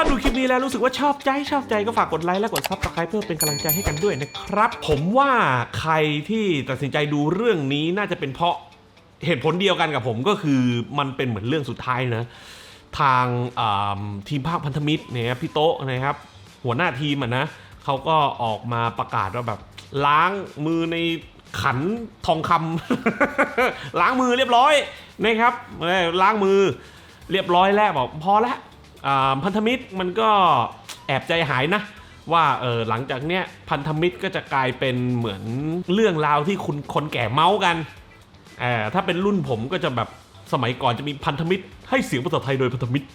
ถ้าดูคลิปนี้แล้วรู้สึกว่าชอบใจชอบใจก็ฝากกดไลค์และกดซับสไครป์เพื่อเป็นกำลังใจให้กันด้วยนะครับ ผมว่าใครที่ตัดสินใจดูเรื่องนี้น่าจะเป็นเพราะเหตุผลเดียวกันกับผมก็คือมันเป็นเหมือนเรื่องสุดท้ายนะ ทางทีมภาคพันธมิตรเนี่ยพี่โต๊ะนะครับ หัวหน้าทีมอะนะเขาก็ออกมาประกาศว่าแบบล้างมือในขันทองคำล้างมือเรียบร้อยนะครับล้างมือเรียบร้อยแล้วบอกพอแล้ว พันธมิตรมันก็แอบใจหายนะว่าเออหลังจากเนี้ยพันธมิตรก็จะกลายเป็นเหมือนเรื่องราวที่คุณคนแก่เมาส์กันเออถ้าเป็นรุ่นผมก็จะแบบสมัยก่อนจะมีพันธมิตร ให้เสียงภาษาไทยโดยพันธมิตร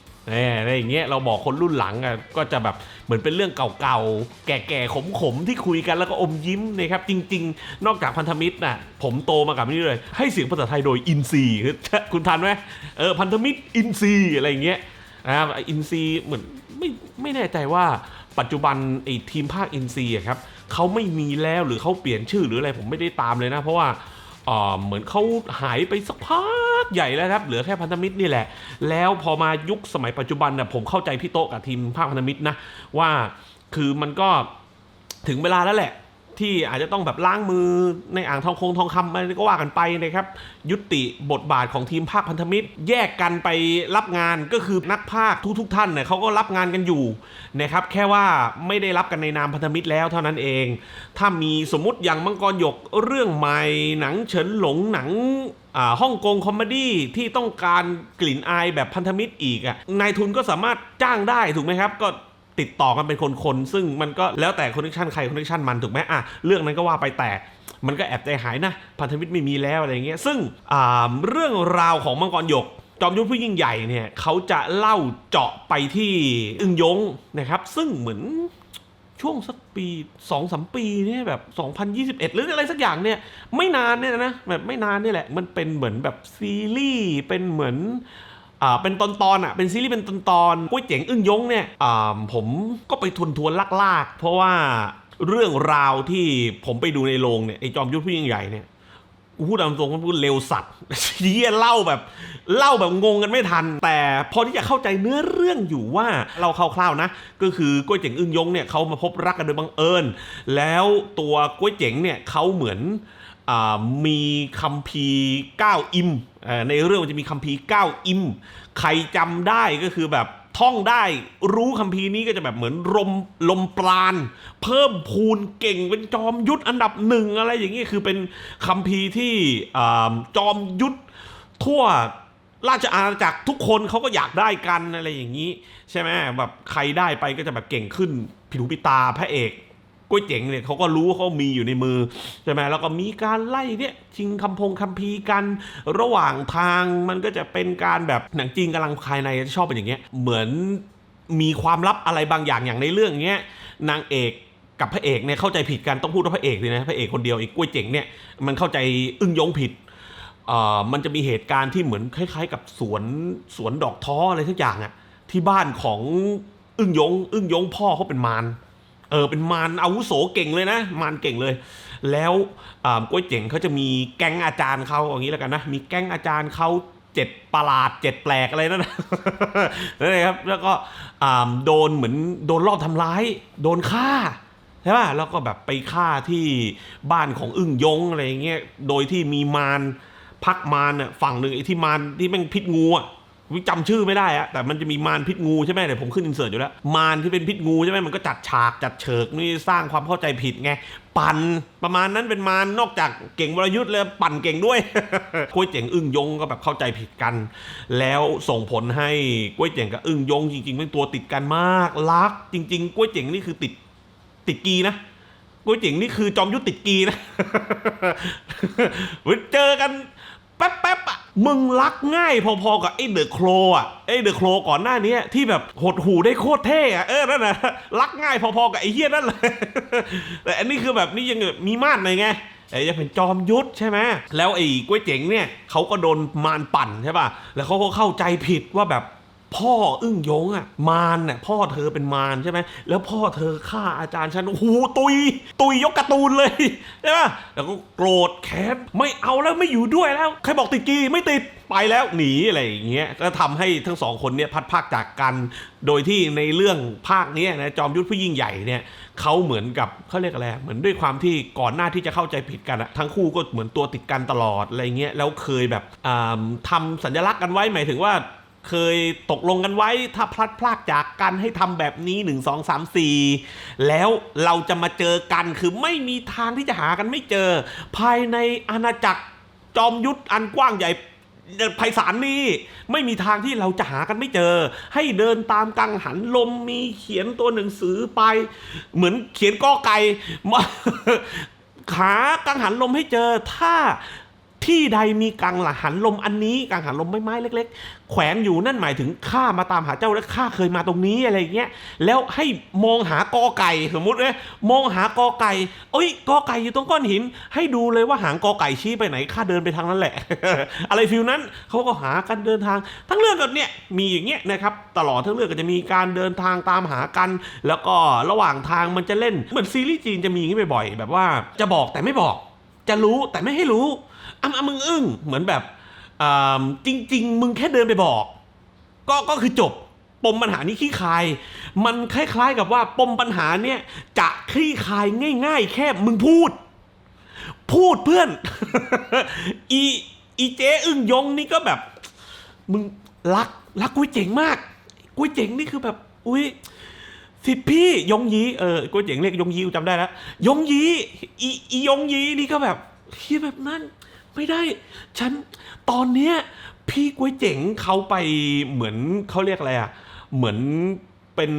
อะไรอย่างเงี้ยเราบอกคนรุ่นหลังอะก็จะแบบเหมือนเป็นเรื่องเก่าๆ แก่ๆขมๆ ที่คุยกันแล้วก็อมยิ้มนะครับ จริง ๆ นอกจากพันธมิตรน่ะผมโตมากับนี่เลย ให้เสียงภาษาไทยโดยอินซีคุณทันไหมเออพันธมิตรอินซีอะไรอย่างเงี้ย นะครับอินซีเหมือนไม่ไม่แน่ใจว่าปัจจุบันไอ้ทีมภาคอินซีครับเขาไม่มีแล้วหรือเขาเปลี่ยนชื่อหรืออะไรผมไม่ได้ตามเลยนะ เพราะว่าอ่าเหมือนเขาหายไปสักพักใหญ่แล้วครับ เหลือแค่พันธมิตรนี่แหละ แล้วพอมายุคสมัยปัจจุบันน่ะผมเข้าใจพี่โตกับทีมภาคพันธมิตรนะว่าคือมันก็ถึงเวลาแล้วแหละ ที่อาจจะต้องแบบล้างมือในอ่างทองคงทองคำอะไรก็ว่ากันไปนะครับ ยุติบทบาทของทีมภาคพันธมิตร แยกกันไปรับงานก็คือนักภาคทุกๆ ท่านเนี่ยเขาก็รับงานกันอยู่นะครับแค่ว่าไม่ได้รับกันในนามพันธมิตรแล้วเท่านั้นเอง ถ้ามีสมมติอย่างมังกรหยกเรื่องใหม่หนังเฉินหลงหนังฮ่องกงคอมเมดี้ที่ต้องการกลิ่นอายแบบพันธมิตรอีกอะนายทุนก็สามารถจ้างได้ถูกไหมครับก็ ติดต่อกันเป็นคนๆซึ่งมันก็แล้วแต่คอนเนคชันใครคอนเนคชันมันถูกไหมอะเรื่องนั้นก็ว่าไปแต่มันก็แอบใจหายนะ พันธมิตรไม่มีแล้วอะไรเงี้ยซึ่งอ่าเรื่องราวของมังกรหยก จอมยุทธผู้ยิ่งใหญ่เนี่ยเขาจะเล่าเจาะไปที่อึงยงนะครับ ซึ่งเหมือนช่วงสักปี2อสมปีเนี่ยแบบ 2021 หรืออะไรสักอย่างเนี่ย ไม่นานเนี่ยนะแบบไม่นานนี่แหละ มันเป็นเหมือนแบบซีรีส์เป็นเหมือน อ่าเป็นตอนตอนๆอะเป็นซีรีส์เป็นตอนตอนๆกุ้ยเจ๋งอึ้งยงเนี่ยอ่าผมก็ไปทวนทวนๆลากๆ เพราะว่าเรื่องราวที่ผมไปดูในโรงเนี่ยไอจอมยุทธผู้ยิ่งใหญ่เนี่ยกูพูดตามตรงว่าพูดเร็วสัตว์เฮียเล่าแบบเล่าแบบงงกันไม่ทัน แต่พอที่จะเข้าใจเนื้อเรื่องอยู่ว่าเราคร่าวๆนะ ก็คือกุ้ยเจ๋งอึ้งยงเนี่ยเขามาพบรักกันโดยบังเอิญ แล้วตัวกุ้ยเจ๋งเนี่ยเขาเหมือน มีคัมภีร์9อิมในเรื่องมันจะมีคัมภีร์9อิม ใครจำได้ก็คือแบบท่องได้รู้คัมภีร์นี้ก็จะแบบเหมือนลมลมปราณเพิ่มพูนเก่งเป็นจอมยุทธอันดับหนึ่งอะไรอย่างนี้คือเป็นคัมภีร์ที่อจอมยุทธทั่วราชอาณาจักรทุกคนเขาก็อยากได้กันอะไรอย่างนี้ ใช่ไหมแบบใครได้ไปก็จะแบบเก่งขึ้นผิวพิตาพระเอก กุ้ยเจ๋งเนี่ยเขาก็รู้เขามีอยู่ในมือใช่ไหมแล้วก็มีการไล่เนี่ยชิงคำพงคำพีกันระหว่างทางมันก็จะเป็นการแบบหนังจีนกำลังภายในชอบเป็นอย่างเงี้ยเหมือนมีความลับอะไรบางอย่างอย่างในเรื่องเงี้ยนางเอกกับพระเอกเนี่ยเข้าใจผิดกันต้องพูดว่าพระเอกเลยนะพระเอกคนเดียวไอ้กุ้ยเจ๋งเนี่ยมันเข้าใจอึ้งยงผิดเอ่อมันจะมีเหตุการณ์ที่เหมือนคล้าย ๆ กับสวนสวนดอกท้ออะไรทุกอย่างอะที่บ้านของอึ้งยง อึ้งยงพ่อเขาเป็นมาร เออเป็นมารอาวุโสเก่งเลยนะ มารเก่งเลย แล้วก้วยเจ๋งเขาจะมีแก๊งอาจารย์เขาอย่างนี้แล้วกันนะ มีแก๊งอาจารย์เขาเจ็ดประหลาดเจ็ดแปลกอะไรนั่นนะนั่นเองครับ แล้วก็โดนเหมือนโดนรอบทำร้าย โดนฆ่าใช่ป่ะแล้วก็แบบไปฆ่าที่บ้านของอึ้งยงอะไรอย่างเงี้ยโดยที่มีมารพักมารน่ะฝั่งหนึ่งไอ้ที่มารที่แม่งพิษงูอะ จำชื่อไม่ได้อะแต่มันจะมีมารพิษงูใช่ไหมเดี๋ยวผมขึ้นอินเสิร์ตอยู่แล้ว มารที่เป็นพิษงูใช่ไหมมันก็จัดฉากจัดเฉิกนี่สร้างความเข้าใจผิดไง ปั่นประมาณนั้นเป็นมารนอกจากเก่งวรยุทธ์เลยปั่นเก่งด้วยกล้วยเจ๋งอึ้งยงก็แบบเข้าใจผิดกัน แล้วส่งผลให้กล้วยเจ๋งกับอึ้งยงจริงๆเป็นตัวติดกันมากรัก จริงๆกล้วยเจ๋งนี่คือติดติดกีนะก๋วยเจ๋งนี่คือจอมยุทธติดกีนะเจอกัน แป๊บแป๊บอะมึงรักง่ายพอๆกับไอ้เดอะโครอะไอ้เดอะโครก่อนหน้านี้ที่แบบหดหูได้โคตรเท่อะเออนั่นนะรักง่ายพอๆกับไอ้เฮี้ยนั่นเลยแต่อันนี้คือแบบนี่ยังมีมาดหน่อยไงไอ้จะเป็นจอมยุทธใช่ไหมแล้วไอ้ก๋วยเจ๋งเนี่ยเขาก็โดนมารปั่นใช่ป่ะแล้วเขาก็เข้าใจผิดว่าแบบ พ่ออึ้งยงอะ มารน่ะพ่อเธอเป็นมารใช่ไหมแล้วพ่อเธอฆ่าอาจารย์ฉันโอ้โหตุย ตุยยกการ์ตูนเลยใช่ปะแล้วก็โกรธแค้นไม่เอาแล้วไม่อยู่ด้วยแล้ว ใครบอกติดกีไม่ติดไปแล้วหนีอะไรอย่างเงี้ยก็ทำให้ทั้งสองคนเนี่ยพัดภาคจากกัน โดยที่ในเรื่องภาคนี้นะจอมยุทธผู้ยิ่งใหญ่เนี่ยเขาเหมือนกับเขาเรียกอะไรเหมือนด้วยความที่ก่อนหน้าที่จะเข้าใจผิดกันอะทั้งคู่ก็เหมือนตัวติดกันตลอดอะไรเงี้ยแล้วเคยแบบอ่าทำสัญลักษณ์กันไว้หมายถึงว่า เคยตกลงกันไว้ถ้าพลัดพรากจากกันให้ทำแบบนี้ 1 2 3 4 แล้วเราจะมาเจอกันคือไม่มีทางที่จะหากันไม่เจอ ภายในอาณาจักรจอมยุทธอันกว้างใหญ่ไพศาลนี้ไม่มีทางที่เราจะหากันไม่เจอ ให้เดินตามกังหันลมมีเขียนตัวหนังสือไป เหมือนเขียนกอไก่หากังหันลมให้เจอ ถ้า ที่ใดมีกังหันลมอันนี้กังหันลมไม้ไม้เล็ก ๆ แขวนอยู่นั่นหมายถึงข้ามาตามหาเจ้าและข้าเคยมาตรงนี้อะไรอย่างเงี้ยแล้วให้มองหากอไก่สมมติเลยมองหากอไก่เอ้ยกอไก่อยู่ตรงก้อนหิน ให้ดูเลยว่าหางกอไก่ชี้ไปไหนข้าเดินไปทางนั้นแหละ อะไรฟิลนั้นเขาก็หากันเดินทาง ทั้งเรื่องก็เนี่ยมีอย่างเงี้ยนะครับตลอดทั้งเรื่องก็จะมีการเดินทางตามหากัน แล้วก็ระหว่างทางมันจะเล่นเหมือนซีรีส์จีนจะมีอย่างนี้บ่อยๆแบบว่าจะบอกแต่ไม่บอก จะรู้แต่ไม่ให้รู้ อ้ำอ้ำมึงอึ้งเหมือนแบบอ่าจริง ๆ มึงแค่เดินไปบอก ก็ก็คือจบปมปัญหานี้คลี่คลาย มันคล้าย ๆ กับว่าปมปัญหาเนี่ยจะคลี่คลายง่าย ๆ แค่มึงพูด พูดเพื่อน อีอีเจ๊อึ้งยงนี่ก็แบบ มึงรักรักกุ้ยเจ๋งมากกุ้ยเจ๋งนี่คือแบบ อุ้ยสิพี่ยงยีเออก๋วยเจ๋งเรียกยงยีกูจำได้แล้วยงยีอีอียงยีนี่ก็แบบพี่แบบนั้น ไม่ได้ ฉันตอนเนี้ยพี่ก๋วยเจ๋งเขาไปเหมือนเขาเรียกอะไรอะเหมือนเป็น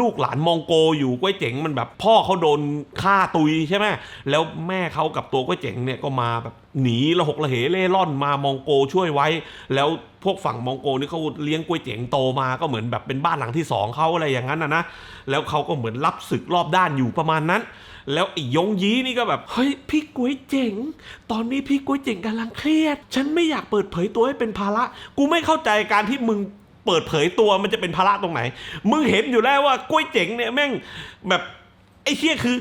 ลูกหลานมองโกอยู่ก๋วยเจ๋งมันแบบพ่อเขาโดนฆ่าตุยใช่ไหมแล้วแม่เขากับตัวก๋วยเจ๋งเนี่ยก็มาแบบหนีระหกระเหเล่ร่อนมามองโกช่วยไว้ แล้วพวกฝั่งมองโกนี่เขาเลี้ยงก๋วยเจ๋งโตมาก็เหมือนแบบเป็นบ้านหลังที่สองเขาอะไรอย่างนั้นนะนะแล้วเขาก็เหมือนรับศึกรอบด้านอยู่ประมาณนั้น แล้วไอ้ยงยี้นี่ก็แบบเฮ้ยพี่ก๋วยเจ๋ง ตอนนี้พี่ก๋วยเจ๋งกำลังเครียด ฉันไม่อยากเปิดเผยตัวให้เป็นภาระ กูไม่เข้าใจการที่มึงเปิดเผยตัวมันจะเป็นภาระตรงไหน มึงเห็นอยู่แล้วว่าก๋วยเจ๋งเนี่ยแม่งแบบ ไอ้เชี่ยคือ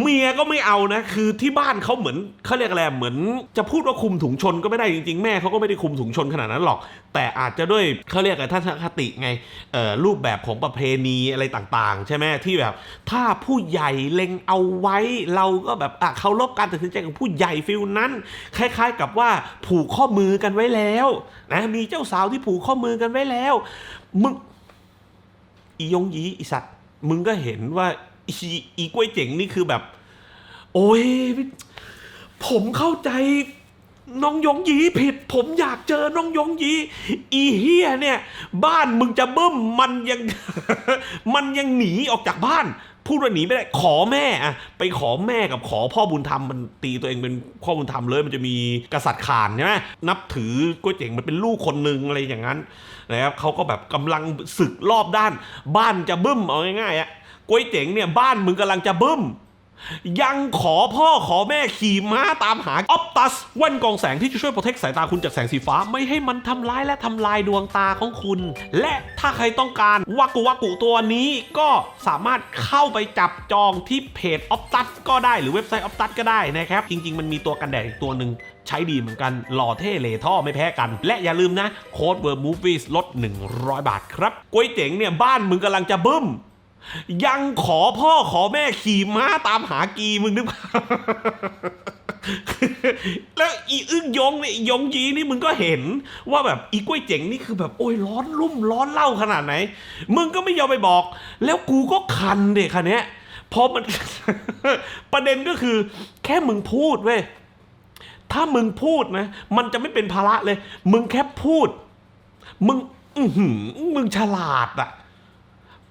เมียก็ไม่เอานะ คือที่บ้านเขาเหมือนเขาเรียกอะไรเหมือนจะพูดว่าคุมถุงชนก็ไม่ได้จริงๆ แม่เขาก็ไม่ได้คุมถุงชนขนาดนั้นหรอก แต่อาจจะด้วยเขาเรียกอะไรทัศนคติไงเอ่อรูปแบบของประเพณีอะไรต่างๆ ใช่ไหมที่แบบ ถ้าผู้ใหญ่เล็งเอาไว้เราก็แบบอะเคารพการตัดสินใจของผู้ใหญ่ฟิลนั้น คล้าย ๆ กับว่าผูกข้อมือกันไว้แล้วนะมีเจ้าสาวที่ผูกข้อมือกันไว้แล้วมึงอียงยีอีสัตว์มึงก็เห็นว่า อีอีกล้วยเจ๋งนี่คือแบบ โอ้ยผมเข้าใจน้องยงยีผิด ผมอยากเจอน้องยงยีอีเฮียเนี่ย บ้านมึงจะบึ้มมันยัง มันยังหนีออกจากบ้าน พูดว่าหนีไม่ได้ขอแม่อะไปขอแม่กับขอพ่อบุญธรรมมันตีตัวเองเป็นพ่อบุญธรรมเลย มันจะมีกษัตริย์ขานใช่ไหมนับถือกล้วยเจ๋งมันเป็นลูกคนหนึ่งอะไรอย่างนั้นนะครับเขาก็แบบกำลังศึกรอบด้าน บ้านจะบึ้มเอาง่ายๆอะ กล้วยเจ๋งเนี่ยบ้านมึงกำลังจะบึ้ม ยังขอพ่อขอแม่ขี่ม้าตามหาออปตัสแว่นกองแสงที่จะช่วยปรเทคสายตาคุณจากแสงสีฟ้า ไม่ให้มันทำร้ายและทำลายดวงตาของคุณ และถ้าใครต้องการวากุวากุตัวนี้ก็สามารถเข้าไปจับจองที่เพจออปตัสก็ได้หรือเว็บไซต์ออปตัสก็ได้นะครับ จริง ๆ มันมีตัวกันแดดอีกตัวหนึ่งใช้ดีเหมือนกัน หล่อเท่เลท่อไม่แพ้กัน และอย่าลืมนะโค้ดเวอร์มูฟวี่ลด 100 บาทครับก๋วยเจ๋งเนี่ยบ้านมึงกำลังจะบึ้ม ยังขอพ่อขอแม่ขี่ม้าตามหากีมึงนึกแล้วอีอึ้งยงเนี่ยยงยีนี่มึงก็เห็นว่าแบบอีกล้วยเจ๋งนี่คือแบบโอ้ยร้อนรุ่มร้อนเล่าขนาดไหน มึงก็ไม่ยอมไปบอก แล้วกูก็คันเด็กคันเนี้ยพอมัน ประเด็นก็คือ แค่มึงพูดเว้ยถ้ามึงพูดนะ มันจะไม่เป็นภาระเลย มึงแค่พูด มึง อืมึงฉลาดอะ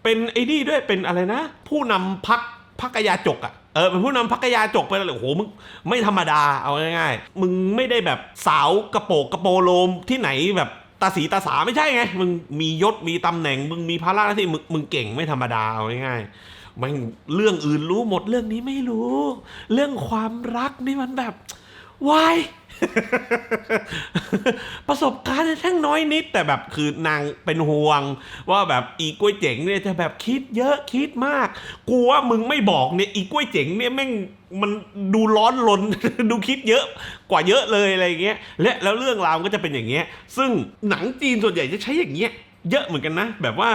เป็นไอ้นี่ด้วยเป็นอะไรนะ ผู้นำพักพักกยาจกอะ่ะเออเป็นผู้นำพักกยาจกไปเลยโอ้โหมึงไม่ธรรมดาเอาง่ายๆ มึงไม่ได้แบบสาวกระโปกกระโปโลมที่ไหนแบบตาสีตาสาไม่ใช่ไง มึงมียศมีตำแหน่ง มึงมีภาระหน้าที่มึงมึงเก่งไม่ธรรมดาเอาง่ายๆมันเรื่องอื่นรู้หมดเรื่องนี้ไม่รู้ เรื่องความรักนี่มันแบบวาย ประสบการณ์ช่างน้อยนิด แต่แบบคือนางเป็นห่วง ว่าแบบอีกล้วยเจ๋งเนี่ยจะแบบคิดเยอะคิดมากกูว่ามึงไม่บอกเนี่ยอีกล้วยเจ๋งเนี่ยแม่งมันดูร้อนลน ดูคิดเยอะกว่าเยอะเลยอะไรอย่างเงี้ยและแล้วเรื่องราวก็จะเป็นอย่างเงี้ย ซึ่งหนังจีนส่วนใหญ่จะใช้อย่างเงี้ย เยอะเหมือนกันนะ แบบว่า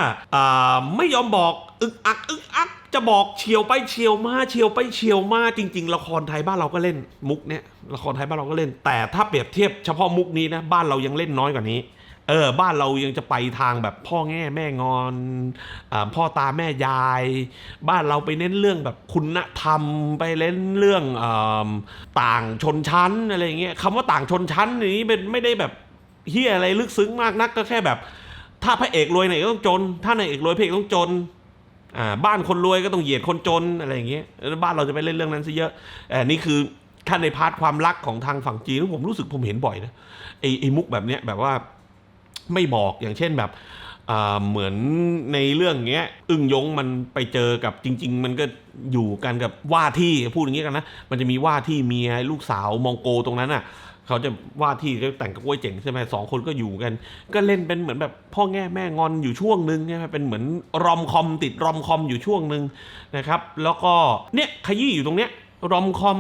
ไม่ยอมบอกอึกอักอึกอักจะบอกเฉียวไปเฉียวมาเฉียวไปเฉียวมาจริง ๆ ละครไทยบ้านเราก็เล่นมุกเนี้ยละครไทยบ้านเราก็เล่น แต่ถ้าเปรียบเทียบเฉพาะมุกนี้นะบ้านเรายังเล่นน้อยกว่านี้เออบ้านเรายังจะไปทางแบบพ่อแง่แม่งอนอพ่อตาแม่ยาย บ้านเราไปเน้นเรื่องแบบคุณธรรมไปเน้นเรื่องอต่างชนชั้นอะไรเงี้ยคำว่าต่างชนชั้นนี้เป็นไม่ได้แบบเฮียอะไรลึกซึ้งมากนักก็แค่แบบ ถ้าพระเอกรวยไหนก็ต้องจน ถ้านายเอกรวยพระเอกต้องจน อ่า บ้านคนรวยก็ต้องเหยียดคนจนอะไรอย่างเงี้ยแล้วบ้านเราจะไปเล่นเรื่องนั้นซะเยอะแต่นี่คือถ้าในพาร์ทความรักของทางฝั่งจีนผมรู้สึกผมเห็นบ่อยนะไอ้ไอ้มุกแบบเนี้ยแบบว่าไม่บอกอย่างเช่นแบบเหมือนในเรื่องเงี้ย อึ้งยงมันไปเจอกับจริง ๆ มันก็อยู่กันกับว่าที่พูดอย่างเงี้กันนะมันจะมีว่าที่เมียลูกสาวมองโกตรงนั้นอะ เขาจะว่าที่ก็แต่งกับกล้วยเจ๋งใช่ไหมสองคนก็อยู่กัน ก็เล่นเป็นเหมือนแบบพ่อแง่แม่งอนอยู่ช่วงหนึ่งใช่ไหมเป็นเหมือนรอมคอมติดรอมคอมอยู่ช่วงหนึ่งนะครับ แล้วก็เนี่ยขยี้อยู่ตรงเนี้ยรอมคอม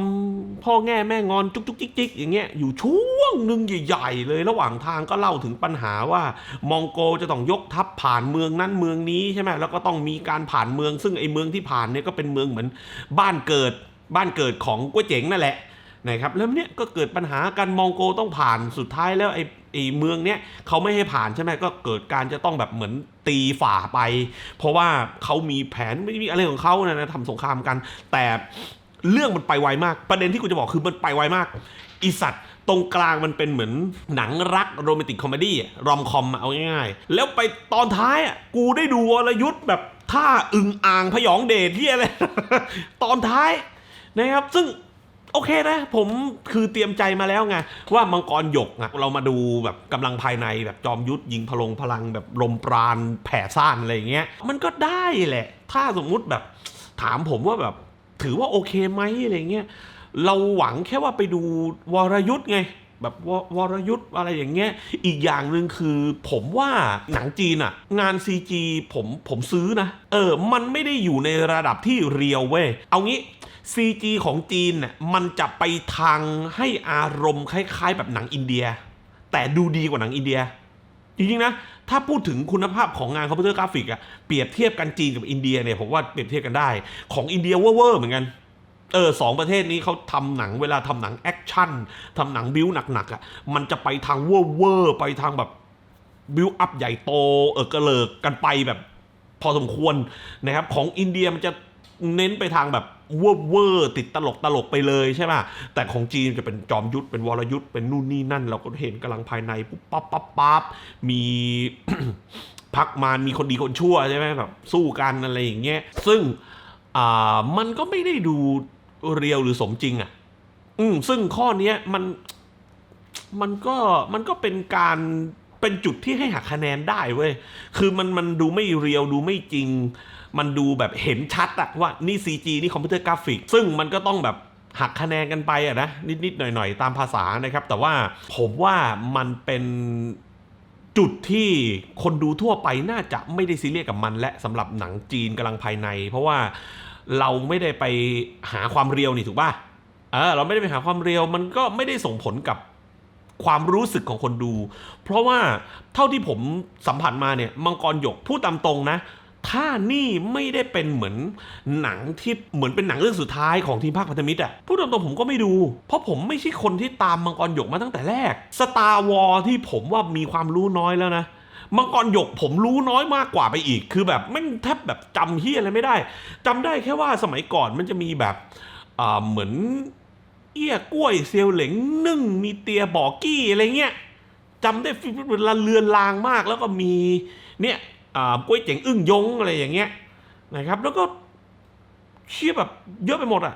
พ่อแง่แม่งอนจุกจุกจิกจิกอย่างเงี้ยอยู่ช่วงหนึ่งใหญ่ๆเลย ระหว่างทางก็เล่าถึงปัญหาว่ามองโกจะต้องยกทัพผ่านเมืองนั้นเมืองนี้ใช่ไหมแล้วก็ต้องมีการผ่านเมือง ซึ่งไอ้เมืองที่ผ่านเนี่ยก็เป็นเมืองเหมือนบ้านเกิดบ้านเกิดของกล้วยเจ๋งนั่นแหละ นะครับแล้วเนี่ยก็เกิดปัญหาการมองโกต้องผ่านสุดท้ายแล้วไอ้ไอ้เมืองเนี้ยเขาไม่ให้ผ่านใช่ไหมก็เกิดการจะต้องแบบเหมือนตีฝ่าไป เพราะว่าเขามีแผนไม่มีอะไรของเขานะนะทำสงครามกัน แต่เรื่องมันไปไวมาก ประเด็นที่กูจะบอกคือมันไปไวมากอีสัตว์ตรงกลางมันเป็นเหมือนหนังรักโรแมนติกคอมเมดี้รอมคอมเอาง่ายๆ แล้วไปตอนท้ายอะกูได้ดูวรยุทธ์แบบท่าอึงอ่างพยองเดชที่อะไร ตอนท้ายนะครับซึ่ง โอเคนะ ผมคือเตรียมใจมาแล้วไงว่ามังกรหยกอะเรามาดูแบบกำลังภายในแบบจอมยุทธยิงพลงพลังแบบลมปราณแผ่ซ่านอะไรอย่างเงี้ย มันก็ได้แหละ ถ้าสมมุติแบบถามผมว่าแบบถือว่าโอเคไหมอะไรเงี้ยเราหวังแค่ว่าไปดูวรยุทธ์ไง แบบววรยุทธ์อะไรอย่างเงี้ยอีกอย่างหนึ่งคือผมว่าหนังจีนอะงาน CG ผมผมซื้อนะ เออ มันไม่ได้อยู่ในระดับที่เรียวเว้ยเอางี้ CG ของจีนเนี่ยมันจะไปทางให้อารมณ์คล้าย ๆ แบบหนังอินเดีย แต่ดูดีกว่าหนังอินเดีย จริงๆนะ ถ้าพูดถึงคุณภาพของงานคอมพิวเตอร์กราฟิกอะเปรียบเทียบกันจีนกับอินเดียเนี่ยผมว่าเปรียบเทียบกันได้ ของอินเดียเวอร์เหมือนกันเออสองประเทศนี้เขาทำหนังเวลาทำหนังแอคชั่นทำหนังบิวหนักๆอะ่ะมันจะไปทางเวอร์เวอร์ไปทางแบบบิวอัพใหญ่โตเออกระเลิกกันไปแบบพอสมควรนะครับของอินเดียมันจะ เน้นไปทางแบบเวอร์เวอร์ติดตลกตลกไปเลยใช่ไหมแต่ของจีนจะเป็นจอมยุทธเป็นวรยุทธเป็นนู่นนี่นั่น เราก็เห็นกำลังภายในปุ๊บปั๊บปั๊บปั๊บมีพักมารมีคนดีคนชั่วใช่ไหมแบบสู้กันอะไรอย่างเงี้ยซึ่งอ่ามันก็ไม่ได้ดูเรียวหรือสมจริงอะ่ะ อืมซึ่งข้อเนี้ยมันมันก็มันก็เป็นการเป็นจุดที่ให้หักคะแนนได้เว้ย คือมันมันดูไม่เรียวดูไม่จริง มันดูแบบเห็นชัดอะว่านี่ CG นี่คอมพิวเตอร์กราฟิก ซึ่งมันก็ต้องแบบหักคะแนนกันไปอะนะนิดๆหน่อยๆ ตามภาษานะครับ แต่ว่าผมว่ามันเป็นจุดที่คนดูทั่วไปน่าจะไม่ได้ซีเรียสกับมัน และสำหรับหนังจีนกำลังภายใน เพราะว่าเราไม่ได้ไปหาความเรียวนี่ถูกป่ะเออเราไม่ได้ไปหาความเร็วมันก็ไม่ได้ส่งผลกับความรู้สึกของคนดู เพราะว่าเท่าที่ผมสัมผัสมาเนี่ยมังกรหยกพูดตามตรงนะ ถ้านี่ไม่ได้เป็นเหมือนหนังที่เหมือนเป็นหนังเรื่องสุดท้ายของทีมภาคพันธมิตรอะพูดตามตรงผมก็ไม่ดู เพราะผมไม่ใช่คนที่ตามมังกรหยกมาตั้งแต่แรกสตาร์วอลที่ผมว่ามีความรู้น้อยแล้วนะมังกรหยกผมรู้น้อยมากกว่าไปอีก คือแบบแม่งแทบแบบจำเฮียอะไรไม่ได้จำได้แค่ว่าสมัยก่อนมันจะมีแบบเหมือนเอี้ยกล้วยเซียวเหลงนึ่งมีเตียบอกกี้อะไรเงี้ยจำได้เป็นละเลือนลางมากแล้วก็มีเนี่ย กล้วยเจ๋งอึ้งยงอะไรอย่างเงี้ยนะครับแล้วก็เชี่ยแบบเยอะไปหมดอะ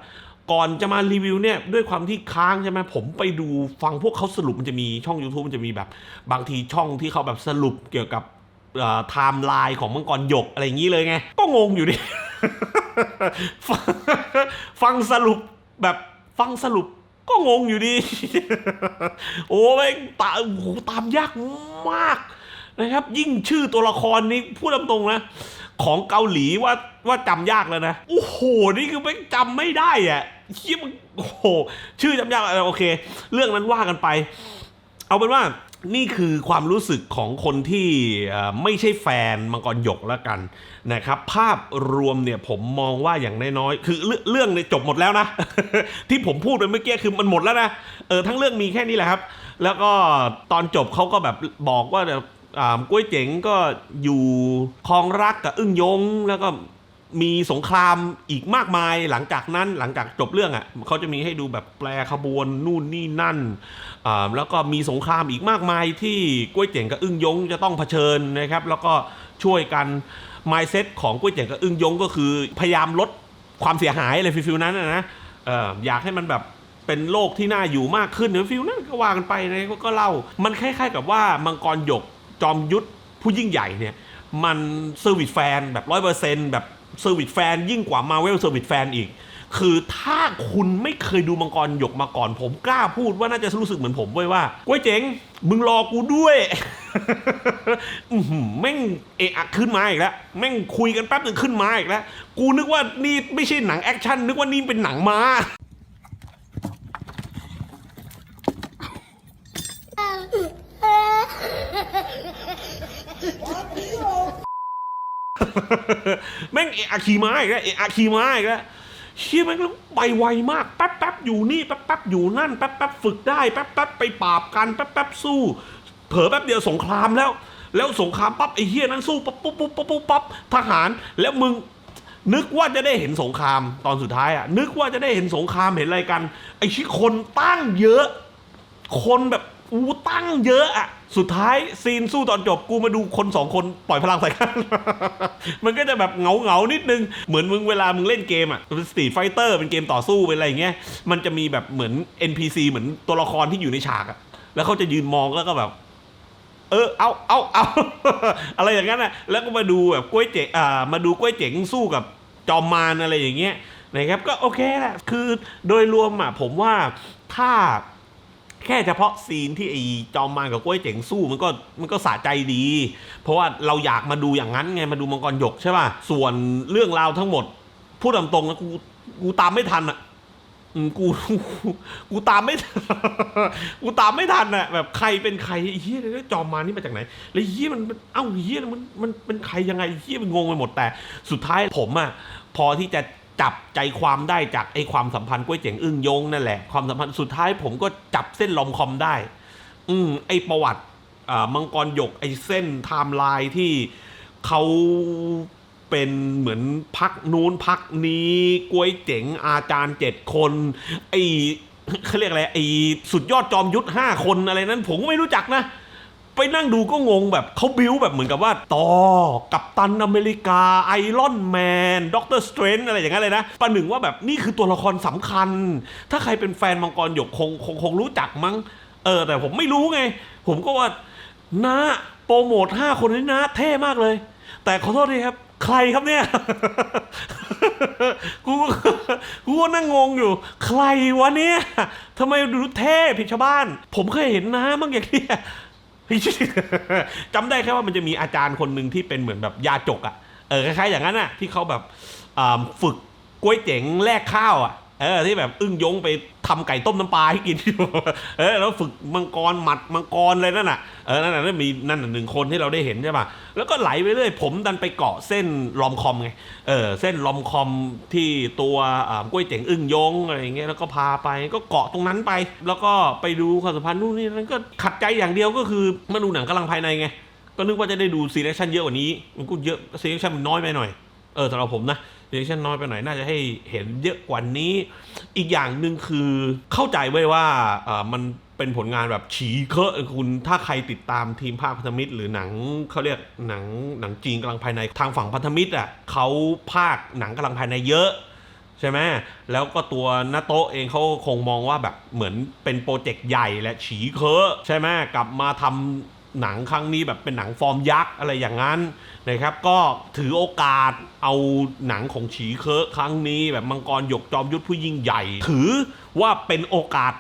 ก่อนจะมารีวิวเนี่ยด้วยความที่ค้างใช่ไหมผมไปดูฟังพวกเขาสรุปมันจะมีช่อง YouTube มันจะมีแบบ บางทีช่องที่เขาแบบสรุปเกี่ยวกับไทม์ไลน์ของมังกรหยกอะไรอย่างนี้เลยไง ก็งงอยู่ดิฟังฟังสรุปแบบฟังสรุปก็งงอยู่ดี โอ้แม่งตามโอ้โหตามยากมาก นะครับ ยิ่งชื่อตัวละครนี้พูดตรงๆนะ ของเกาหลีว่าว่าจำยากแล้วนะ โอ้โห นี่คือไม่จำไม่ได้อะเชี่ยมันโอ้โห ชื่อจำยากออโอเค เรื่องนั้นว่ากันไป เอาเป็นว่านี่คือความรู้สึกของคนที่ไม่ใช่แฟนมังกรหยกแล้วกันนะครับ ภาพรวมเนี่ยผมมองว่าอย่างน้อยๆคือเรื่องเนี่ยจบหมดแล้วนะ ที่ผมพูดไปเมื่อกี้คือมันหมดแล้วนะเออทั้งเรื่องมีแค่นี้แหละครับ แล้วก็ตอนจบเขาก็แบบบอกว่า กล้วยเจ๋งก็อยู่คลองรักกับอึ้งยง แล้วก็มีสงครามอีกมากมายหลังจากนั้นหลังจากจบเรื่องอะ่ะเขาจะมีให้ดูแบบแปลขบวนนู่นนี่นั่นแล้วก็มีสงครามอีกมากมายที่กล้วยเจ๋งกับอึ้งยงจะต้องเผชิญนะครับ แล้วก็ช่วยกันมายเซ็ตของกล้วยเจ๋งกับอึ้งยงก็คือพยายามลดความเสียหายอะไรฟิลนั้นนะนะออยากให้มันแบบเป็นโลกที่น่าอยู่มากขึ้นเดี๋ยฟิลนั้นก็ว่ากันไปนะก็ก็เล่า มันคล้ายๆกับว่ามังกรหยก จอมยุทธผู้ยิ่งใหญ่เนี่ยมันเซอร์วิสแฟนแบบร้อยเปอร์เซ็นต์แบบเซอร์วิสแฟนยิ่งกว่ามาเวลเซอร์วิสแฟนอีก คือถ้าคุณไม่เคยดูมังกรหยกมาก่อน ผมกล้าพูดว่าน่าจะรู้สึกเหมือนผมเว้ยว่าก้วยเจ๋ง มึงรอกูด้วยแม่งเอะอะขึ้นมาอีกแล้วแม่งคุยกันแป๊บหนึ่งขึ้นมาอีกแล้ว กูนึกว่านี่ไม่ใช่หนังแอคชั่นนึกว่านี่เป็นหนังมา แม่งเอะอคีม้าอีกแล้วเอะอะขี่ม้าอีกแล้วเชี่ยแม่งไปไวมากแป๊บแป๊บอยู่นี่แป๊บแป๊บอยู่นั่นแป๊บแป๊บฝึกได้แป๊บแป๊บไปปราบกันแป๊บแป๊บสู้ เผลอแป๊บเดียวสงครามแล้ว แล้วสงครามปั๊บไอ้เฮียนั้นสู้ปั๊บปุ๊บปุ๊บปุ๊บปุ๊บปั๊บทหารแล้วมึงนึกว่าจะได้เห็นสงครามตอนสุดท้ายอะนึกว่าจะได้เห็นสงครามเห็นอะไรกัน ไอ้ชิคนตั้งเยอะ คนแบบ อูตั้งเยอะอะ สุดท้ายซีนสู้ตอนจบกูมาดูคนสองคนปล่อยพลังใส่กัน มันก็จะแบบเหงาเหงานิดนึง เหมือนมึงเวลามึงเล่นเกมอะเป็นสตรีทไฟเตอร์เป็นเกมต่อสู้เป็นอะไรอย่างเงี้ย มันจะมีแบบเหมือน NPC เหมือนตัวละครที่อยู่ในฉากอะแล้วเขาจะยืนมองแล้วก็แบบ เออ เอาเอาเอาอะไรอย่างนั้นน่ะแล้วก็มาดูแบบกล้วยเจ๋งอ่า มาดูกล้วยเจ๋งสู้กับจอมมารอะไรอย่างเงี้ยนะครับก็โอเคแหละคือโดยรวมอะผมว่าถ้า แค่เฉพาะซีนที่ไอ้จอมมารกับกล้วยเจ๋งสู้มันก็มันก็สะใจดี เพราะว่าเราอยากมาดูอย่างนั้นไงมาดูมังกรหยกใช่ป่ะส่วนเรื่องราวทั้งหมดพูดตามตรงนะกูกูตามไม่ทันอะกูกูตามไม่กูตามไม่ทันอะแบบใครเป็นใครไอ้เฮียแล้วจอมมานี่มาจากไหนแล้วเฮียมันเอ้าเฮียมันมันเป็นใครยังไงเฮียมันงงไปหมดแต่ สุดท้ายผมอะพอที่จะ จับใจความได้จากไอ้ความสัมพันธ์กล้วยเจ๋งอึ้งยงนั่นแหละความสัมพันธ์สุดท้ายผมก็จับเส้นลอมคอมได้ อืมไอ้ประวัติอ่ามังกรหยกไอ้เส้นไทม์ไลน์ที่เขาเป็นเหมือนพักนู้นพักนี้กล้วยเจ๋งอาจารย์เจ็ดคน ไอ้เขาเรียกอะไรไอ้สุดยอดจอมยุทธห้าคนอะไรนั้น ผมก็ไม่รู้จักนะ ไปนั่งดูก็งงแบบเขาบิวแบบเหมือนกับว่าต่อกับตันอเมริกาไอรอนแมนด็อกเตอร์สเตรนอะไรอย่างเงี้ยเลยนะประหนึ่งว่าแบบนี่คือตัวละครสำคัญ ถ้าใครเป็นแฟนมังกรหยกคงคงคงรู้จักมั้งเออแต่ผมไม่รู้ไง ผมก็ว่านะโปรโมทห้าคนนี้นะเท่มากเลย แต่ขอโทษทีครับ ใครครับเนี่ย กูกูนั่งงงอยู่ ใครวะเนี่ยทำไมดูเท่ผิดชาวบ้าน ผมเคยเห็นนะมั้งอย่างเนี้ย จำได้แค่ว่ามันจะมีอาจารย์คนหนึ่งที่เป็นเหมือนแบบยาจกอะ่ะเออคล้ายๆอย่างนั้นอะที่เขาแบบอ่าฝึกกล้วยเจ๋งแลกข้าวอะ เออที่แบบอึ้งยงไปทำไก่ต้มน้ำปลาให้กินเออแล้วฝึกมังกรหมัดมังกรอะไรนั่นน่ะเออนั่นน่ะนั่นมีนั่นน่ะหนึ่งคนที่เราได้เห็นใช่ป่ะแล้วก็ไหลไปเรื่อยผมดันไปเกาะเส้นลอมคอมไงเออเส้นลอมคอมที่ตัวกล้วยเจ๋งอึ้งยงอะไรเงี้ยแล้วก็พาไปก็เกาะตรงนั้นไป แล้วก็ไปดูความสัมพันธ์นู่นนี่นั่นก็ขัดใจอย่างเดียวก็คือมาดูหนังกำลังภายในไงก็นึกว่าจะได้ดูซีเลคชั่นเยอะกว่านี้มันก็เยอะซีเลคชั่นมันน้อยไปหน่อยเออสำหรับผมนะ ซีเลคชั่นน้อยไปหน่อยน่าจะให้เห็นเยอะกว่านี้ อีกอย่างหนึ่งคือเข้าใจไว้ว่าเออมันเป็นผลงานแบบฉีเคอะคุณถ้าใครติดตามทีมภาคพันธมิตร หรือหนังเขาเรียกหนังหนังจีนกำลังภายในทางฝั่งพันธมิตรอะเขาภาคหนังกำลังภายในเยอะใช่ไหมแล้วก็ตัวนาโตเองเขาคงมองว่าแบบเหมือนเป็นโปรเจกต์ใหญ่และฉีเคอะใช่ไหมกลับมาทำ หนังครั้งนี้แบบเป็นหนังฟอร์มยักษ์อะไรอย่างนั้นนะครับ ก็ถือโอกาสเอาหนังของฉีเคอะครั้งนี้แบบมังกรหยกจอมยุทธผู้ยิ่งใหญ่ ถือว่าเป็นโอกาส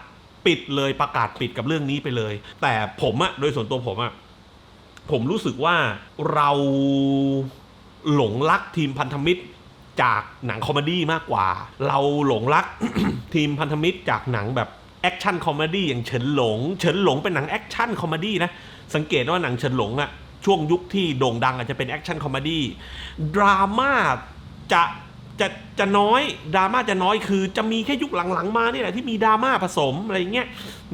ปิดเลยประกาศปิดกับเรื่องนี้ไปเลย แต่ผมอะโดยส่วนตัวผมอะผมรู้สึกว่าเราหลงรักทีมพันธมิตรจากหนังคอมเมดี้มากกว่า เราหลงรักทีมพันธมิตรจากหนังแบบแอคชั่นคอมเมดี้อย่างเฉินหลง เฉินหลงเป็นหนังแอคชั่นคอมเมดี้นะ สังเกตว่าหนังเฉินหลงอะช่วงยุคที่โด่งดังอาจจะเป็นแอคชั่นคอมเมดี้ดราม่าจะจะจะน้อยดราม่าจะน้อยคือจะมีแค่ยุคหลังๆมาเนี่ยแหละที่มีดราม่าผสมอะไรเงี้ย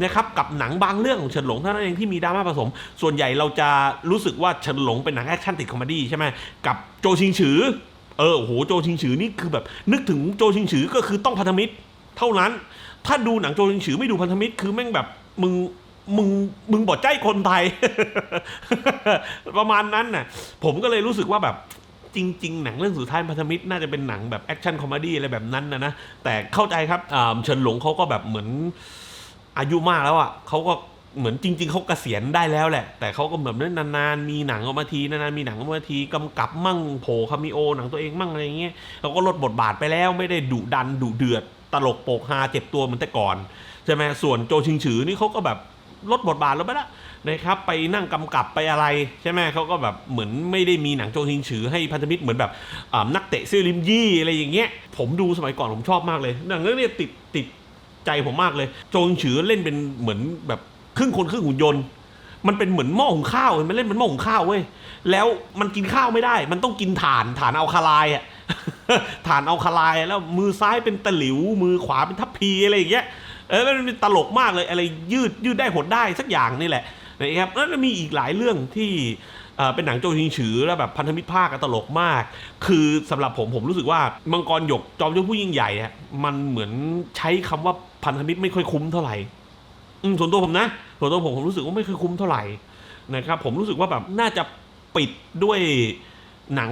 นะครับกับหนังบางเรื่องของเฉินหลงเท่านั้นเองที่มีดราม่าผสม ส่วนใหญ่เราจะรู้สึกว่าเฉินหลงเป็นหนังแอคชั่นติดคอมเมดี้ใช่ไหมกับโจชิงฉือเออโอ้โหโจชิงฉือนี่คือแบบ นึกถึงโจชิงฉือก็คือต้องพันธมิตร เท่านั้น ถ้าดูหนังโจชิงฉือไม่ดูพันธมิตรคือแม่งแบบมึง มึงมึงบอดใจคนไทย ประมาณนั้นน่ะ ผมก็เลยรู้สึกว่าแบบจริง ๆ หนังเรื่องสุดท้ายพันธมิตรน่าจะเป็นหนังแบบแอคชั่นคอมเมดี้อะไรแบบนั้นนะนะ แต่เข้าใจครับเฉินหลงเขาก็แบบเหมือนอายุมากแล้วอะเขาก็เหมือนจริง ๆเขาเกษียณได้แล้วแหละ แต่เขาก็แบบนั้นนานๆมีหนังออกมาทีนานๆมีหนังออกมาทีกำกับมั่งโผล่คามิโอ หนังตัวเองมั่งอะไรอย่างเงี้ยเขาก็ลดบทบาทไปแล้วไม่ได้ดุดันดุเดือด ตลกโปกฮาเจ็บตัวเหมือนแต่ก่อนใช่ไหมส่วนโจชิงฉือนี่เขาก็แบบ ลดบทบาทแล้วไปละนะครับไปนั่งกำกับไปอะไรใช่ไหมเขาก็แบบเหมือนไม่ได้มีหนังโจชิงฉือให้พันธมิตรเหมือนแบบนักเตะซิลิมยี่อะไรอย่างเงี้ยผมดูสมัยก่อนผมชอบมากเลยหนังเรื่องนี้ติดติดใจผมมากเลย โจงฉือเล่นเป็นเหมือนแบบครึ่งคนครึ่งหุ่นยนต์มันเป็นเหมือนหม้อหุงข้าวมันเล่นเป็นหม้อหุงข้าวเว้ยแล้วมันกินข้าวไม่ได้ มันต้องกินถ่านถ่านเอาคาลายอะถ่านเอาคาลายแล้วมือซ้ายเป็นตะหลิว มือขวาเป็นทัพพีอะไรอย่างเงี้ย เออมันเป็นตลกมากเลยอะไรยืดยืดได้หดได้สักอย่างนี่แหละนะครับแล้วมีอีกหลายเรื่องที่เป็นหนังโจชิงฉือแล้วแบบพันธมิตรภาคตลกมาก คือสำหรับผมผมรู้สึกว่ามังกรหยกจอมยุทธผู้ยิ่งใหญ่อะมันเหมือนใช้คำว่าพันธมิตรไม่ค่อยคุ้มเท่าไหร่อืส่วนตัวผมนะส่วนตัวผมผมรู้สึกว่าไม่ค่อยคุ้มเท่าไหร่นะครับผมรู้สึกว่าแบบน่าจะปิดด้วยหนัง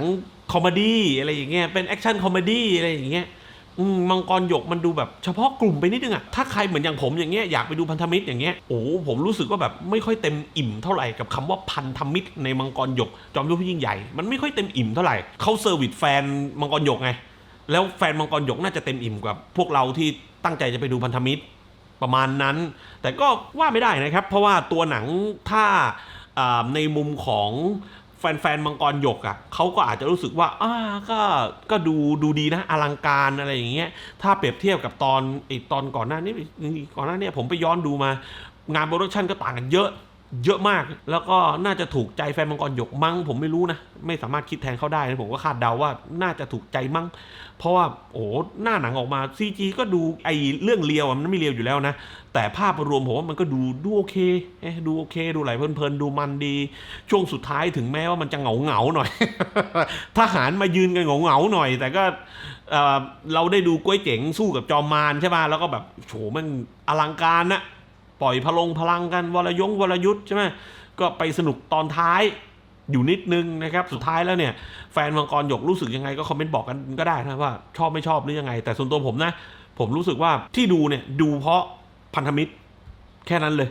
คอมเมดี้อะไรอย่างเงี้ยเป็นแอคชั่นคอมเมดี้อะไรอย่างเงี้ย อืมมังกรหยกมันดูแบบเฉพาะกลุ่มไปนิดนึงอะถ้าใครเหมือนอย่างผมอย่างเงี้ยอยากไปดูพันธมิตรอย่างเงี้ยโอ้ผมรู้สึกว่าแบบไม่ค่อยเต็มอิ่มเท่าไหร่กับคำว่าพันธมิตรในมังกรหยก จอมยุทธผู้ยิ่งใหญ่ มันไม่ค่อยเต็มอิ่มเท่าไหร่เขาเซอร์วิสแฟนมังกรหยกไงแล้วแฟนมังกรหยกน่าจะเต็มอิ่มกว่าพวกเราที่ตั้งใจจะไปดูพันธมิตรประมาณนั้น แต่ก็ว่าไม่ได้นะครับ เพราะว่าตัวหนังถ้าในมุมของ แฟนๆมังกรหยกอะ่ะเขาก็อาจจะรู้สึกว่าอ่าก็ก็ดูดูดีนะอลังการอะไรอย่างเงี้ยถ้าเปรียบเทียบกับตอนไอตอนก่อนหน้านี้ก่อนหน้านี้ผมไปย้อนดูมางานโปรดักชันก็ต่างกันเยอะ เยอะมาก แล้วก็น่าจะถูกใจแฟนมังกรหยกมั้ง ผมไม่รู้นะ ไม่สามารถคิดแทนเขาได้นะผมก็คาดเดาว่าน่าจะถูกใจมั้ง เพราะว่าโอ้โหน้าหนังออกมา CG ก็ดูไอเรื่องเลียวมันไม่เลียวอยู่แล้วนะ แต่ภาพรวมผมว่ามันก็ดูดูโอเคเอดูโอเค ดูไหลเพลินๆ ดูมันดี ช่วงสุดท้ายถึงแม้ว่ามันจะเหงาเหงาๆหน่อยทหารมายืนกันเหงาเหงาๆหน่อย แต่ก็เเราได้ดูก้วยเจ๋งสู้กับจอมมารใช่ป่ะแล้วก็แบบโฉมันอลังการนะ ปล่อยพลงพลังกันวรยงวรยุทธ์ใช่ไหมก็ไปสนุกตอนท้ายอยู่นิดนึงนะครับ สุดท้ายแล้วเนี่ย แฟนมังกรหยกรู้สึกยังไงก็คอมเมนต์บอกกันก็ได้นะว่าชอบไม่ชอบหรือยังไง แต่ส่วนตัวผมนะ ผมรู้สึกว่าที่ดูเนี่ยดูเพราะพันธมิตร แค่นั้นเลย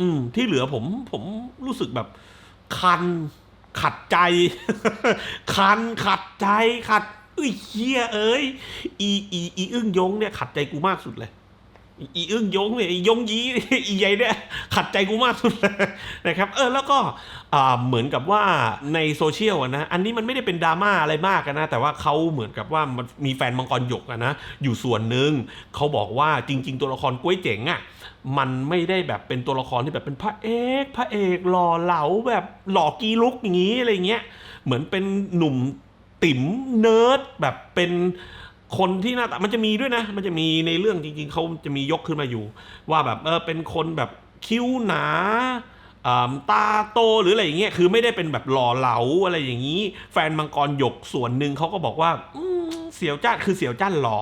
อืม ที่เหลือผมผมรู้สึกแบบคันขัดใจ คันขัดใจขัดเอ้ยเฮียเอ้ยอีอีอีอึ้งยงเนี่ยขัดใจกูมากสุดเลย อีอึ้งยงเนี่ยอียงยีอีใหญ่เนี่ยขัดใจกูมากสุดเลยนะครับ เออแล้วก็เหมือนกับว่าในโซเชียลอะนะอันนี้มันไม่ได้เป็นดราม่าอะไรมากนะแต่ว่าเขาเหมือนกับว่ามันมีแฟนมังกรหยกนะอยู่ส่วนหนึ่งเขาบอกว่าจริง ๆ ตัวละครกล้วยเจ๋งอะมันไม่ได้แบบเป็นตัวละครที่แบบเป็นพระเอกพระเอกหล่อเหลาแบบหล่อกีลุกอย่างนี้อะไรเงี้ยเหมือนเป็นหนุ่มติ๋มเนิร์ดแบบเป็น คนที่หน้าตามันจะมีด้วยนะ มันจะมีในเรื่องจริงๆเขาจะมียกขึ้นมาอยู่ ว่าแบบเออเป็นคนแบบคิ้วหนาตาโตหรืออะไรอย่างเงี้ยคือไม่ได้เป็นแบบหล่อเหลาอะไรอย่างนี้ แฟนมังกรหยกส่วนหนึ่งเขาก็บอกว่าเสี่ยวจ้านคือเสี่ยวจ้านหล่อ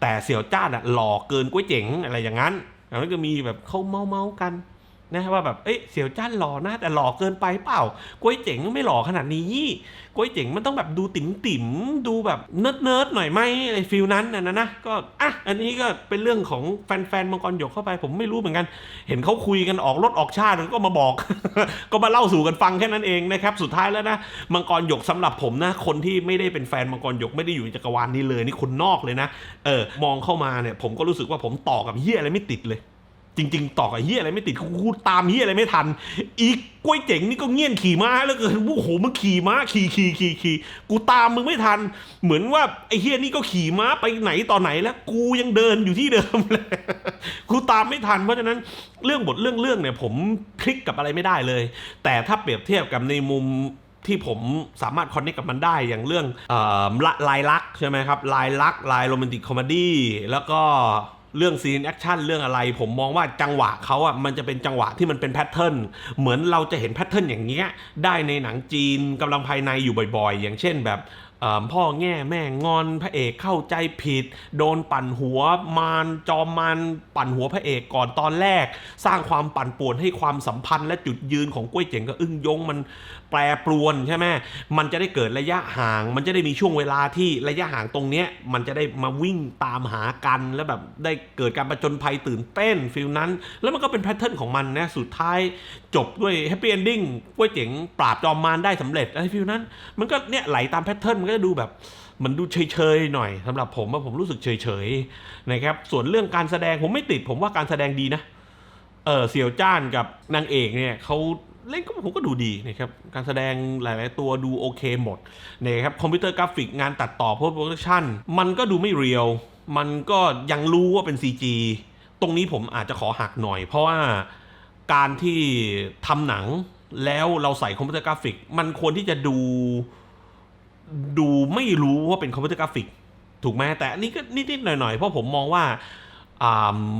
แต่เสี่ยวจ้านอะหล่อเกินก๋วยเจ๋งอะไรอย่างนั้นแล้วก็มีแบบเขาเมาเมากัน นะว่าแบบเอ้ยเสี่ยวจ้านหล่อนะแต่หล่อเกินไปเปล่ากล้วยเจ๋งไม่หล่อขนาดนี้กล้วยเจ๋งมันต้องแบบดูติ๋มติ๋มๆดูแบบเนิร์ดเนิร์ดๆหน่อยไหมอะไรฟิลนั้นนะนะนะก็อะอันนี้ก็เป็นเรื่องของแฟนๆมังกรหยกเข้าไป ผมไม่รู้เหมือนกัน เห็นเขาคุยกันออกรถออกชาติก็มาบอก ก็มาเล่าสู่กันฟังแค่นั้นเองนะครับสุดท้ายแล้วนะมังกรหยกสำหรับผมนะ คนที่ไม่ได้เป็นแฟนมังกรหยกไม่ได้อยู่ในจักรวาลนี้เลยนี่คนนอกเลยนะเออมองเข้ามาเนี่ยผมก็รู้สึกว่าผมต่อกับเฮียอะไรไม่ติดเลย จริง ๆ ต่อกับเฮียอะไรไม่ติดกูตามเฮียอะไรไม่ทัน อีกกล้วยเจ๋งนี่ก็เงียนขี่ม้าแล้วเกินโอ้โหมึงขี่ม้าขี่ขี่ขี่ขี่กูตามมึงไม่ทัน เหมือนว่าไอ้เฮียนี่ก็ขี่ม้าไปไหนต่อไหนแล้ว กูยังเดินอยู่ที่เดิมเลยกูตามไม่ทัน เพราะฉะนั้นเรื่องบทเรื่องเรื่องเนี่ย ผมคลิกกับอะไรไม่ได้เลย แต่ถ้าเปรียบเทียบกับในมุมที่ผมสามารถคอนเนคกับมันได้อย่างเรื่องออลลายลักษ์ใช่ไหมครับลายลักษ์ลายโรแมนติกคอมเมดี้แล้วก็ เรื่องซีนแอคชั่นเรื่องอะไร ผมมองว่าจังหวะเขาอะมันจะเป็นจังหวะที่มันเป็นแพทเทิร์นเหมือนเราจะเห็นแพทเทิร์นอย่างเงี้ยได้ในหนังจีนกำลังภายในอยู่บ่อยๆ อย่างเช่นแบบพ่อแง่แม่งอนพระเอกเข้าใจผิด โดนปั่นหัวมารจอมมารปั่นหัวพระเอกก่อนตอนแรก สร้างความปั่นป่วนให้ความสัมพันธ์และจุดยืนของกล้วยเจ๋งกับอึ้งยงมันแปรปรวนใช่ไหมมันจะได้เกิดระยะห่าง มันจะได้มีช่วงเวลาที่ระยะห่างตรงเนี้ยมันจะได้มาวิ่งตามหากันแล้วแบบได้เกิดการประจนภัยตื่นเต้นฟิลนั้น แล้วมันก็เป็นแพทเทิร์นของมันนะสุดท้ายจบด้วยแฮปปี้เอนดิ้งกล้วยเจ๋งปราบจอมมารได้สำเร็จอะไรฟิลนั้น มันก็เนี่ยไหลตามแพทเทิร์นมันก็จะดูแบบมันดูเฉยๆหน่อยสำหรับผมว่าผมรู้สึกเฉยๆนะครับส่วนเรื่องการแสดงผมไม่ติดผมว่าการแสดงดีนะเออเสี่ยวจ้านกับนางเอกเนี่ยเขา เล่นก็ผมก็ดูดีนะครับการแสดงหลาย ๆ ตัวดูโอเคหมดนะครับคอมพิวเตอร์กราฟิกงานตัดต่อพวกโปรดักชันมันก็ดูไม่เรียลมันก็ยังรู้ว่าเป็น CG ตรงนี้ผมอาจจะขอหักหน่อย เพราะว่าการที่ทำหนังแล้วเราใส่คอมพิวเตอร์กราฟิก มันควรที่จะดูดูไม่รู้ว่าเป็นคอมพิวเตอร์กราฟิก ถูกไหมแต่อันนี้ก็นิด ๆ หน่อย ๆ เพราะผมมองว่า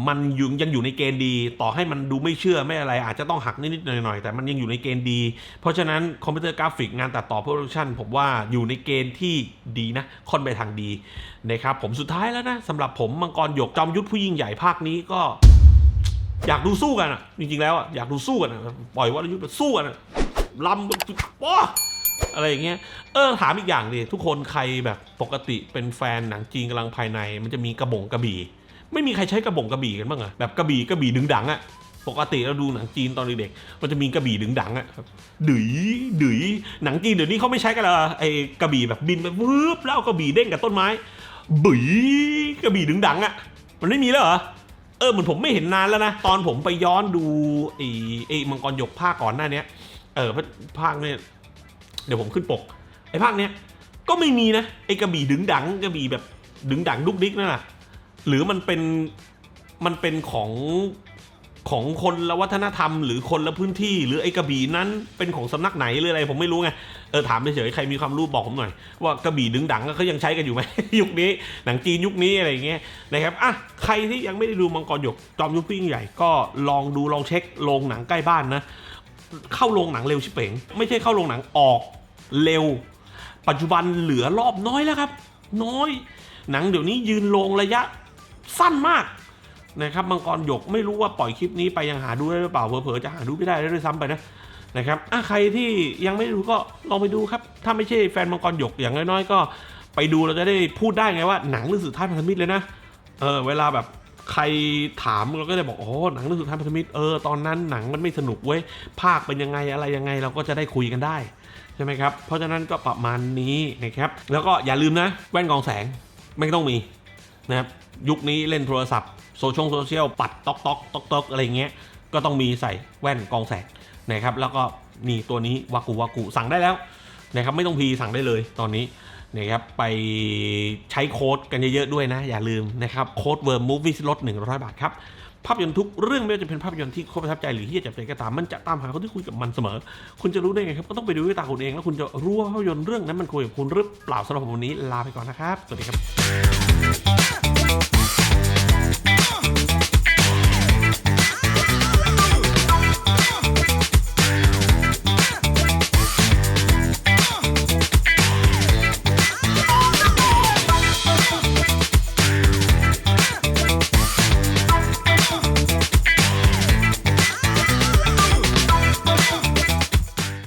มันยังยังอยู่ในเกณฑ์ดี ต่อให้มันดูไม่เชื่อไม่อะไร อาจจะต้องหักนิดๆหน่อยๆแต่มันยังอยู่ในเกณฑ์ดี เพราะฉะนั้นคอมพิวเตอร์กราฟิกงานตัดต่อโปรดักชันผมว่าอยู่ในเกณฑ์ที่ดีนะค่อนไปทางดีนะครับผมสุดท้ายแล้วนะสำหรับผมมังกรหยกจอมยุทธผู้ยิ่งใหญ่ภาคนี้ก็ อยากดูสู้กันอะจริงๆแล้วอะอยากดูสู้กันอะปล่อยวรยุทธ์ไปสู้กันอะลำว้าอะไรอย่างเงี้ย เออถามอีกอย่างดิทุกคนใครแบบปกติเป็นแฟนหนังจีนกำลังภายใน มันจะมีกระบงกระบี่ ไม่มีใครใช้กระบงกกระบี่กันบ้างอะแบบกระบี่กระบี่ดึงดังอะปกติเราดูหนังจีนตอนเด็กๆมันจะมีกระบี่ดึงดังอะดื๋ยดื๋ยหนังจีนเดี๋ยวนี้เขาไม่ใช้กันและไอ้กระบี่แบบบินไปวืบแล้วเอากระบี่เด้งกับต้นไม้บึ๋ยกระบี่ดึงดังอะมันไม่มีแล้วเหรอเออเหมือนผมไม่เห็นนานแล้วนะ ตอนผมไปย้อนดูไอ้ไอ้มังกรหยกภาคก่อนหน้าเนี้ยเออภาคเนี่ยเดี๋ยวผมขึ้นปกไอ้ภาคเนี้ยก็ไม่มีนะไอ้กระบี่ดึงดังกระบี่แบบดึงดังดุกดิกนั่นแหละ หรือมันเป็นมันเป็นของของคนละวัฒนธรรม หรือคนละพื้นที่ หรือไอ้กระบี่นั้นเป็นของสำนักไหนหรืออะไรผมไม่รู้ไงเออถามเฉยๆใครมีความรู้บอกผมหน่อย ว่ากระบี่ดึงดังเขายังใช้กันอยู่ไหม ยุคนี้หนังจีนยุคนี้อะไรอย่างเงี้ยนะครับอะใครที่ยังไม่ได้ดูมังกรหยกจอมยุทธผู้ยิ่งใหญ่ก็ลองดูลองเช็คโรงหนังใกล้บ้านนะ เข้าโรงหนังเร็วชิบเป๋งไม่ใช่เข้าโรงหนังออกเร็ว ปัจจุบันเหลือรอบน้อยแล้วครับ น้อย หนังเดี๋ยวนี้ยืนโรงระยะ สั้นมากนะครับมังกรหยกไม่รู้ว่าปล่อยคลิปนี้ไปยังหาดูได้หรือเปล่าเผลอๆจะหาดูไม่ได้ด้วยซ้ำไปนะนะครับอะใครที่ยังไม่ดูก็ลองไปดูครับ ถ้าไม่ใช่แฟนมังกรหยกอย่างน้อยๆก็ไปดูเราจะได้พูดได้ไงว่าหนังเรื่องสุดท้ายพันธมิตรเลยนะ เออเวลาแบบใครถามเราก็จะบอกโอ้หนังเรื่องสุดท้ายพันธมิตรเออตอนนั้นหนังมันไม่สนุกเว้ยภาคเป็นยังไงอะไรยังไงเราก็จะได้คุยกันได้ใช่ไหมครับ เพราะฉะนั้นก็ประมาณนี้นะครับ แล้วก็อย่าลืมนะ แว่นกองแสงไม่ต้องมีนะครับ ยุคนี้เล่นโทรศัพท์โซเชียลโซเชียลปัดต๊อกต๊อกต๊อกต๊อกอะไรเงี้ยก็ต้องมีใส่แว่นกองแสงนะครับแล้วก็นี่ตัวนี้วากูวากูสั่งได้แล้วนะครับไม่ต้องพีสั่งได้เลยตอนนี้นะครับไปใช้โค้ดกันเยอะๆด้วยนะ อย่าลืมนะครับโค้ดเวิร์มมูฟวี่ลด100 บาทครับภาพยนตร์ทุกเรื่องไม่ว่าจะเป็นภาพยนตร์ที่โคตรประทับใจหรือที่จะเป็นก็ตามมันจะตามหาคนที่คุยกับมันเสมอ คุณจะรู้ได้ไงครับ ก็ต้องไปดูด้วยตาคุณเอง แล้วคุณจะรู้ว่าภาพยนตร์เรื่องนั้นมันคุยกับคุณหรือเปล่าสำหรับวันนี้ลาไปก่อนนะครับ สวัสดีครับ